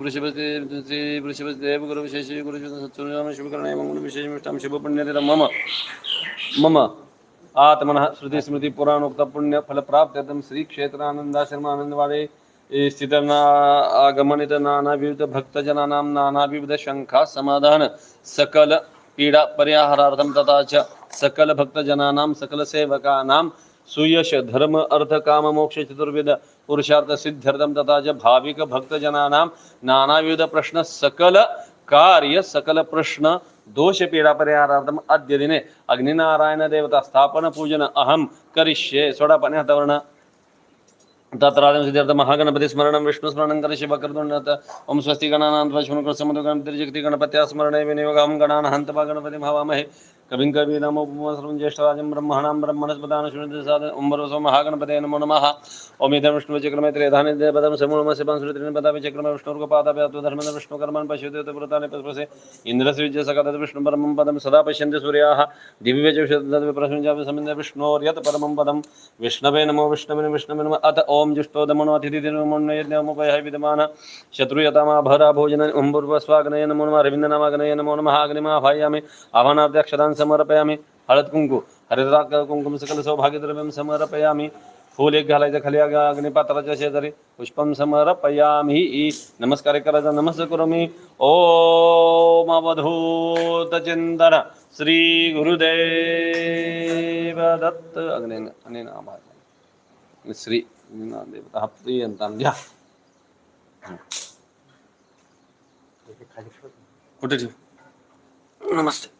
वृषभते श्री वृषभदेव गुरु विशेष गुरु सत्सुराम शुभकरणे मंगल विशेष शुभ पुण्य मम मम आत्मनः श्रुति स्मृति पुराणोक्त पुण्य फल प्राप्त श्री क्षेत्र आनंदाश्रम आनंदवाडे स्थित आगमनित नाना विविध भक्तजनानां नाना विविध शंखा समाधान सकल पीडा परिहारार्थं तथा च सुयश धर्म अर्थ काम मोक्ष चतुर्विध पुरुषार्थ सिद्ध्यर्थम तथा च भाविक भक्त भक्तजनानां नानाविध प्रश्न सकल कार्य सकल प्रश्न दोष पीडा परिहारार्थम अद्य दिने अग्निनारायण देवता स्थापन पूजन अहम करिष्ये सोडा पाणी हातावरनं तत्रादं सिद्धार्थ महागणपती स्मरणं, विष्णू स्मरणं कर शिव कर्तुण्यत ओम स्वस्ति गणानां गणपती जगती गणपत्या स्मरणे विनियोगं गणान् हन्त गणपती भावामहे कविं कवी नमो सर्वं ज्येष्ठराजं ब्रह्मणां ब्रह्मणस्पदान शृणुते साद ओम बरवसो महागणपते नमो नमः ओम इदं विष्णुचक्रमे त्रेधानि देवदं समूलमस्य पंसुत्रिनि पदापि चक्रमे विष्णुर्गपादापि अत्वधर्मं विष्णुकर्मन् पश्यते व्रतानि पस्पसे इन्द्रस्विज्य सकदत् विष्णु परमं पदं सदा पश्यन्ति सूर्याः दिव्य विप्रश्नजापि समिन्द्र विष्णोर्यत् परमं पदं विष्णवे नमो विष्णवे नमो विष्णवे नमः अथ ओम जुष्टोदमनो अतिथिर्मोन्नयज्ञमुपयः विद्यमान शत्रुयतामाभरा भोजन उम्बुर्वस्वागनय नमो नमः रविन्दनामागनय नमो नमः अग्निमाभायामि आह्वानाध्यक्षतान् समर्पयामि। हळद कुंकू। हरिद्राक कुंकुम सकल सौभाग्यद्रव्यं समर्पयामि। फूल एक घालायचं खाली अग- अग्निपात्राच्या शेजारी। पुष्पं समर्पयामि। नमस्कार करायचा नमस्कार करू मी ओम अवधूत चिंतन। श्री गुरुदेव दत्त। अग्नेन अनेन आभार श्री देवता प्रियंतां द्या कुठे ठेव? नमस्ते.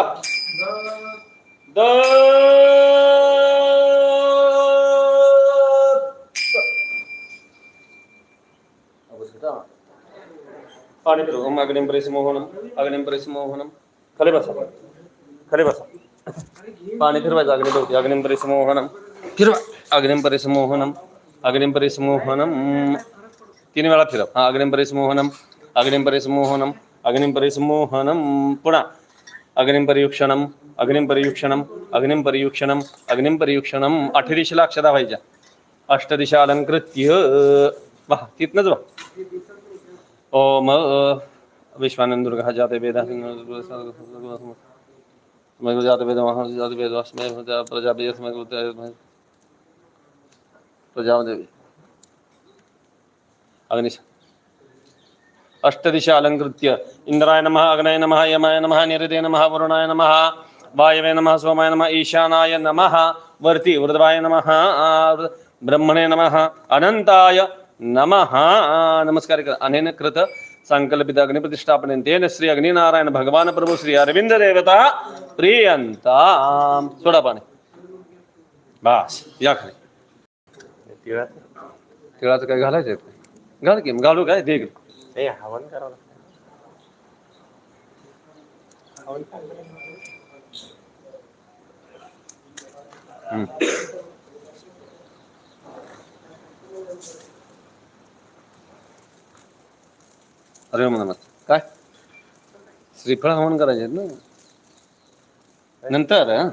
दत्त दत्त पाणी पिलो ओम अग्निम परिसमोहनम अग्निम परिसमोहनम खाली बसा खाली बसा पाणी फिरवायचं अग्निभोवती अग्निम परिसमोहनम फिरवा अग्निम परिसमोहनम अग्निम परिसमोहनम तीन वेळा फिरव हा अग्निम परिसमोहनम अग्निम परिसमोहनम अग्निम परिसमोहनम पुन्हा अग्निम परियुक्षणम अग्निम परियुक्षणम अग्निम परियुक्षणम अग्निम परियुक्षणम। अठदिशेला अक्षदा व्हायच्या अष्टदिशा अलंकृत्य वा तिथनच वा ओम विश्वानंद दुर्गा जाते वेदा जात वेद महाजात वेद प्रजापति। अस्मय अग्निश अष्टदिशा अलङ्कृत्य इन्द्राय नमः अग्नय नमः यमाय नमः निरदे नमः वरुणाय नमः वायवे नमः सोमाय नमः ईशानाय नमः वर्ति वृद्धाय नमः ब्रह्मणे नमः अनन्ताय नमः। नमस्कार कर अनेन कृत संकल्पित अग्निप्रतिष्ठापने तेन श्री अग्निनारायण भगवान प्रभू श्री अरविंद देवता प्रियंता सोडा पाणी। बस या खाली। तिळाचं? काय घालायचं? घाल की घालू काय? दे. नाही हवन करावं लागतं. हवन. अरे नमस्कार काय? श्रीफळ हवन करायचे ना? नंतर हं?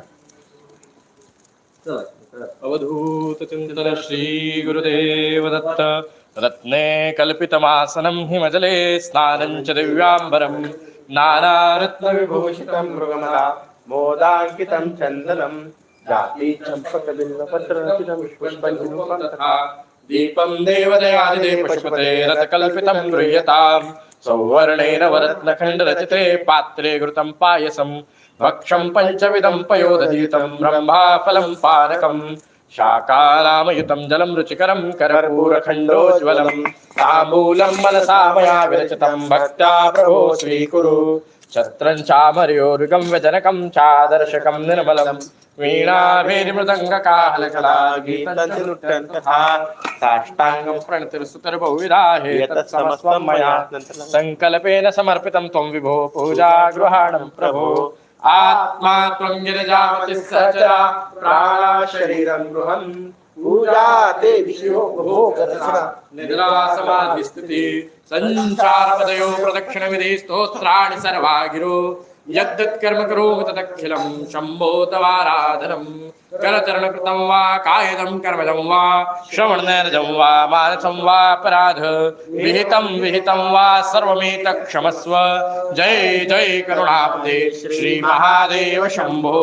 चला. अवधूत चिंतन श्री गुरुदेव दत्त. रत्ने कल्पितमासनं हिमजले स्नानं च दिव्याम्बरं, नानारत्नविभूषितं मृगमला, मोदाङ्कितं चन्दनं जाति चम्पकबिल्वपत्ररचितं पुष्पं तथा दीपं देवदयादिदे पशुपते रथकल्पितं सौवर्णेन पात्रे घृतं पायसं, भक्षं पञ्चविधं पयोदधीतं ब्रह्माफलं पानकम् శాకాలామయుతం జలం రుచికరం కరపూరఖండోజ్వలం తాంబూలం మనసా మయా విరచితం భక్త్యా ప్రభో స్వీకురు ఛత్రం చామర్యోరుగం వ్యజనకం చాదర్శకం నిర్మలం. సాష్టాంగం ప్రణతిరుసుతరుభౌవిరాహేతత్సమస్వం మయా. సంకల్పేన సమర్పితం త్వం విభో పూజా గృహాణం ప్రభో. विभो पूजा गृहाणं प्रभो आत्मा त्वं गिरिजावति सहचरा प्राणा शरीरं गृहम् पूजा देवी भोगदर्शना निद्रा समाधिस्थिति सञ्चारपदयो प्रदक्षिणविधि स्तोत्राणि सर्वा गिरो यद्यत्कर्म करोमि तदखिलं शम्भो तवाराधनम् करचरणकृतं वा कायदं कर्मजं वा श्रवणनैरजं वा मानसं वा अपराध, विहितं विहितं वा सर्वमेतत् क्षमस्व जय जय करुणापदे श्रीमहादेव शम्भो,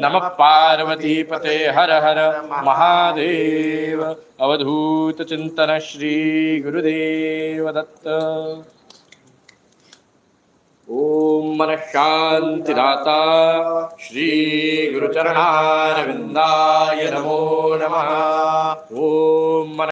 नमः पार्वतीपते हर हर महादेव। अवधूतचिन्तन श्रीगुरुदेव दत्त ॐ मनः शान्तिदाता श्रीगुरुचरणारविन्दाय नमो नमः ॐ मनः